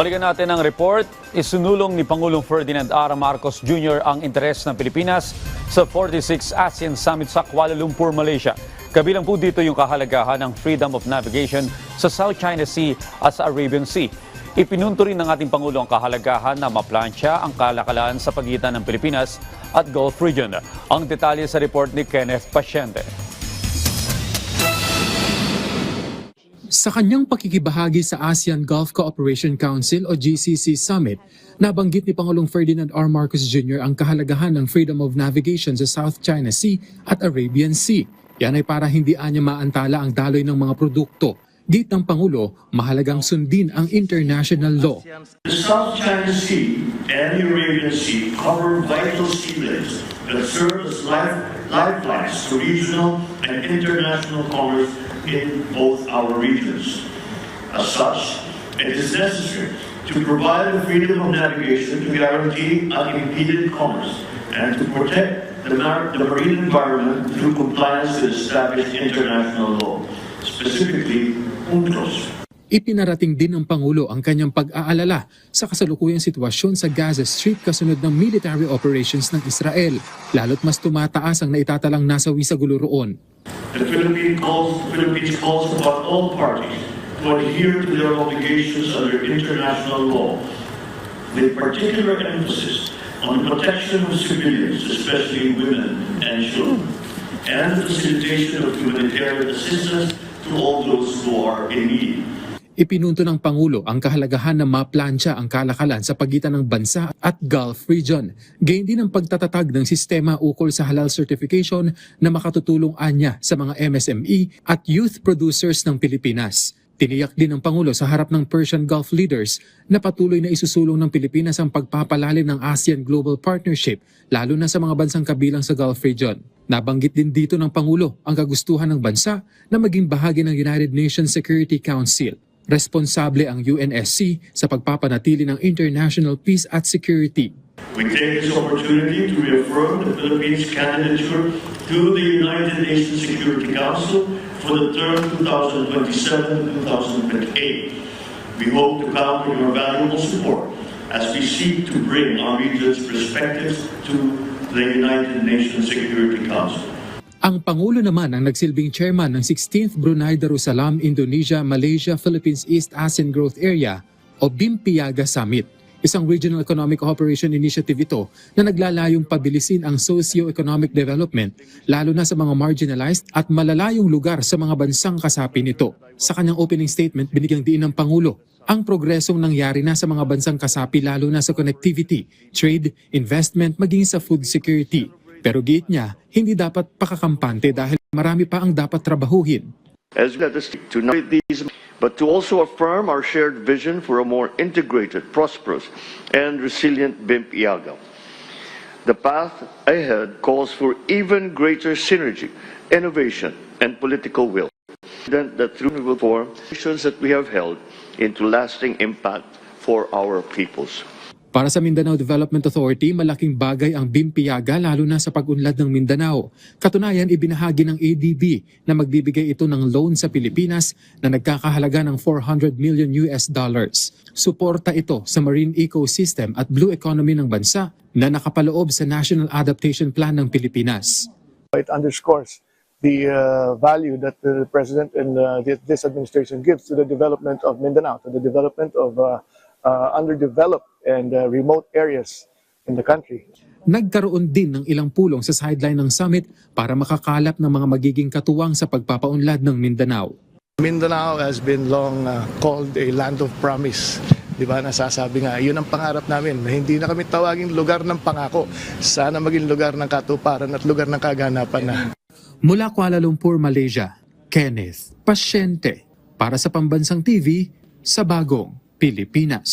Balikan natin ang report. Isunulong ni Pangulong Ferdinand R. Marcos Jr. ang interes ng Pilipinas sa 46 ASEAN Summit sa Kuala Lumpur, Malaysia. Kabilang po dito yung kahalagahan ng freedom of navigation sa South China Sea at sa Arabian Sea. Ipinunto rin ng ating Pangulo ang kahalagahan na maplansya ang kalakalan sa pagitan ng Pilipinas at Gulf region. Ang detalye sa report ni Kenneth Pasyente. Sa kanyang pakikibahagi sa ASEAN Gulf Cooperation Council o GCC Summit, nabanggit ni Pangulong Ferdinand R. Marcos Jr. ang kahalagahan ng freedom of navigation sa South China Sea at Arabian Sea. Yan ay para hindi anya maantala ang daloy ng mga produkto. Git ng Pangulo, mahalagang sundin ang international law. The South China Sea and the Arabian Sea cover vital sea lanes that serve as life, lifelines to regional and international commerce in both our regions. As such, it is necessary to provide the freedom of navigation to guarantee unimpeded commerce and to protect the, mar- the marine environment through compliance with established international law, specifically UNCLOS. Ipinarating din ng Pangulo ang kanyang pag-aalala sa kasalukuyang sitwasyon sa Gaza Strip kasunod ng military operations ng Israel, lalo't mas tumataas ang naitatalang nasawi sa gulo roon. The Philippines calls, Philippines calls upon all parties to adhere to their obligations under international law, with particular emphasis on the protection of civilians, especially women and children, and the facilitation of humanitarian assistance to all those who are in need. Ipinunto ng Pangulo ang kahalagahan na maplansya ang kalakalan sa pagitan ng bansa at Gulf region. Gayon din ang pagtatatag ng sistema ukol sa halal certification na makatutulong anya sa mga MSME at youth producers ng Pilipinas. Tiniyak din ng Pangulo sa harap ng Persian Gulf leaders na patuloy na isusulong ng Pilipinas ang pagpapalalim ng ASEAN Global Partnership lalo na sa mga bansang kabilang sa Gulf region. Nabanggit din dito ng Pangulo ang kagustuhan ng bansa na maging bahagi ng United Nations Security Council. Responsable ang UNSC sa pagpapanatili ng international peace at security. We take this opportunity to reaffirm the Philippines' candidature to the United Nations Security Council for the term 2027-2028. We hope to count on your valuable support as we seek to bring our region's perspectives to the United Nations Security Council. Ang Pangulo naman ang nagsilbing chairman ng 16th Brunei Darussalam Indonesia Malaysia Philippines East ASEAN Growth Area o BIMPIAGA Summit. Isang regional economic cooperation initiative ito na naglalayong pabilisin ang socio-economic development lalo na sa mga marginalized at malalayong lugar sa mga bansang kasapi nito. Sa kanyang opening statement, binigyang diin ng Pangulo ang progresong nangyari na sa mga bansang kasapi lalo na sa connectivity, trade, investment maging sa food security. Pero giit niya, hindi dapat pakakampante dahil marami pa ang dapat trabahuhin. as we to not these, but to also affirm our shared vision for a more integrated, prosperous, and resilient BIMP Iaga. The path ahead calls for even greater synergy, innovation, and political will. That through will form that we have held into lasting impact for our peoples. Para sa Mindanao Development Authority, malaking bagay ang BIMPIAGA lalo na sa pag-unlad ng Mindanao. Katunayan, ibinahagi ng ADB na magbibigay ito ng loan sa Pilipinas na nagkakahalaga ng 400 million US dollars. Suporta ito sa marine ecosystem at blue economy ng bansa na nakapaloob sa National Adaptation Plan ng Pilipinas. it underscores the uh, value that the president and uh, this, administration gives to the development of Mindanao, to the development of uh, uh, underdeveloped and uh, remote areas in the country. Nagkaroon din ng ilang pulong sa sideline ng summit para makakalap ng mga magiging katuwang sa pagpapaunlad ng Mindanao. Mindanao has been long uh, called a land of promise. Di ba? Nasasabi nga, yun ang pangarap namin. na Hindi na kami tawagin lugar ng pangako. Sana maging lugar ng katuparan at lugar ng kaganapan na. Mula Kuala Lumpur, Malaysia, Kenneth Pasyente para sa Pambansang TV sa Bagong Pilipinas.